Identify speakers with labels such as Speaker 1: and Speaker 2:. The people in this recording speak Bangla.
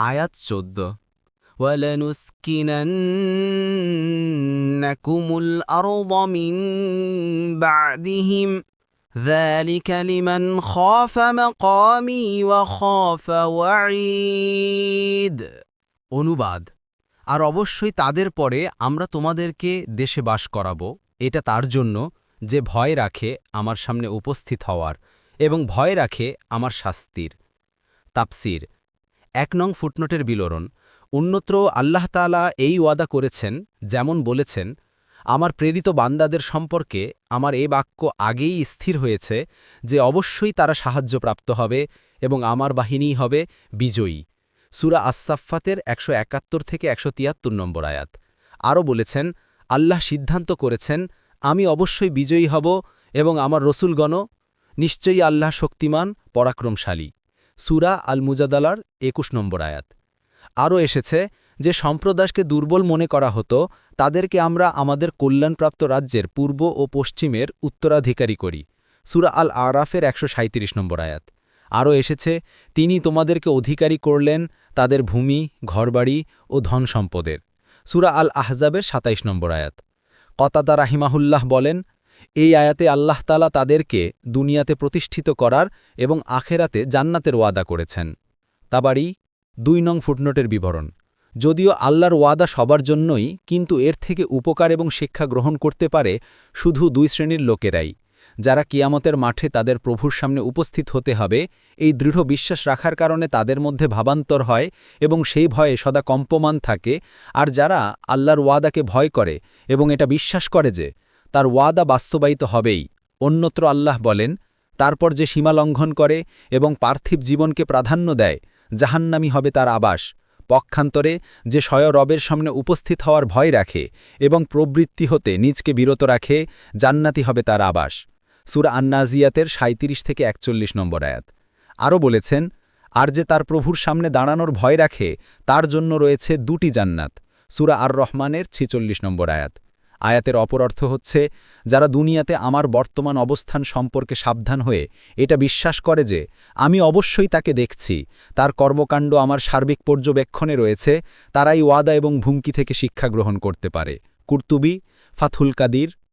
Speaker 1: আয়াত চোদ্দ ولنسكننكم الأرض من بعدهم ذلك لمن خاف مقامي وخاف وعيد অনুবাদ আর অবশ্যই তাদের পরে আমরা তোমাদেরকে দেশে বাস করাবো এটা তার জন্য যে ভয় রাখে আমার সামনে উপস্থিত হওয়ার এবং ভয় রাখে আমার শাস্তির তাপসির এক নং ফুটনোটের বিলরণ অন্যত্র আল্লাহ তাআলা এই ওয়াদা করেছেন, যেমন বলেছেন, আমার প্রেরিত বান্দাদের সম্পর্কে আমার এ বাক্য আগেই স্থির হয়েছে যে অবশ্যই তারা সাহায্যপ্রাপ্ত হবে এবং আমার বাহিনী হবে বিজয়ী। সুরা আসসাফাতের একশো একাত্তর থেকে একশো তিয়াত্তর নম্বর আয়াত। আরও বলেছেন, আল্লাহ সিদ্ধান্ত করেছেন, আমি অবশ্যই বিজয়ী হব এবং আমার রসুলগণ নিশ্চয়ই আল্লাহ শক্তিমান, পরাক্রমশালী। সুরা আল মুজাদালার একুশ নম্বর আয়াত। আরও এসেছে যে সম্প্রদায়কে দুর্বল মনে করা হতো, তাদেরকে আমরা আমাদের কল্যাণপ্রাপ্ত রাজ্যের পূর্ব ও পশ্চিমের উত্তরাধিকারী করি। সুরা আল আরাফের একশো সাঁইত্রিশ নম্বর আয়াত। আরও এসেছে, তিনি তোমাদেরকে অধিকারী করলেন তাদের ভূমি, ঘরবাড়ি ও ধন সম্পদের সুরা আল আহজাবের ২৭ নম্বর আয়াত। কতাদা রাহিমাহুল্লাহ বলেন এই আয়াতে আল্লাহ তালা তাদেরকে দুনিয়াতে প্রতিষ্ঠিত করার এবং আখেরাতে জান্নাতের ওয়াদা করেছেন। তাবারি দুই নং ফুটনোটের বিবরণ। যদিও আল্লাহর ওয়াদা সবার জন্যই, কিন্তু এর থেকে উপকার এবং শিক্ষা গ্রহণ করতে পারে শুধু দুই শ্রেণির লোকেরাই। যারা কিয়ামতের মাঠে তাদের প্রভুর সামনে উপস্থিত হতে হবে, এই দৃঢ় বিশ্বাস রাখার কারণে তাদের মধ্যে ভাবান্তর হয় এবং সেই ভয়ে সদা কম্পমান থাকে। আর যারা আল্লাহর ওয়াদাকে ভয় করে এবং এটা বিশ্বাস করে যে তার ওয়াদা বাস্তবায়িত হবেই। অন্যত্র আল্লাহ বলেন, তারপর যে সীমা লঙ্ঘন করে এবং পার্থিব জীবনকে প্রাধান্য দেয়, জাহান্নামি হবে তার আবাস। পক্ষান্তরে যে স্বয় রবের সামনে উপস্থিত হওয়ার ভয় রাখে এবং প্রবৃত্তি হতে নিজকে বিরত রাখে, জান্নাতি হবে তার আবাস। সুরা আন্নাজিয়াতের ৩৭ থেকে একচল্লিশ নম্বর আয়াত। আরও বলেছেন, আর যে তার প্রভুর সামনে দাঁড়ানোর ভয় রাখে, তার জন্য রয়েছে দুটি জান্নাত। সুরা আর রহমানের ছিচল্লিশ নম্বর আয়াত। আয়াতের অপর অর্থ হচ্ছে, যারা দুনিয়াতে আমার বর্তমান অবস্থান সম্পর্কে সাবধান হয়ে এটা বিশ্বাস করে যে, আমি অবশ্যই তাকে দেখছি, তার কর্মকাণ্ড আমার সার্বিক পর্যবেক্ষণে রয়েছে, তারাই ওয়াদা এবং ভুমকি থেকে শিক্ষা গ্রহণ করতে পারে। কুর্তুবি, ফাথুল কাদির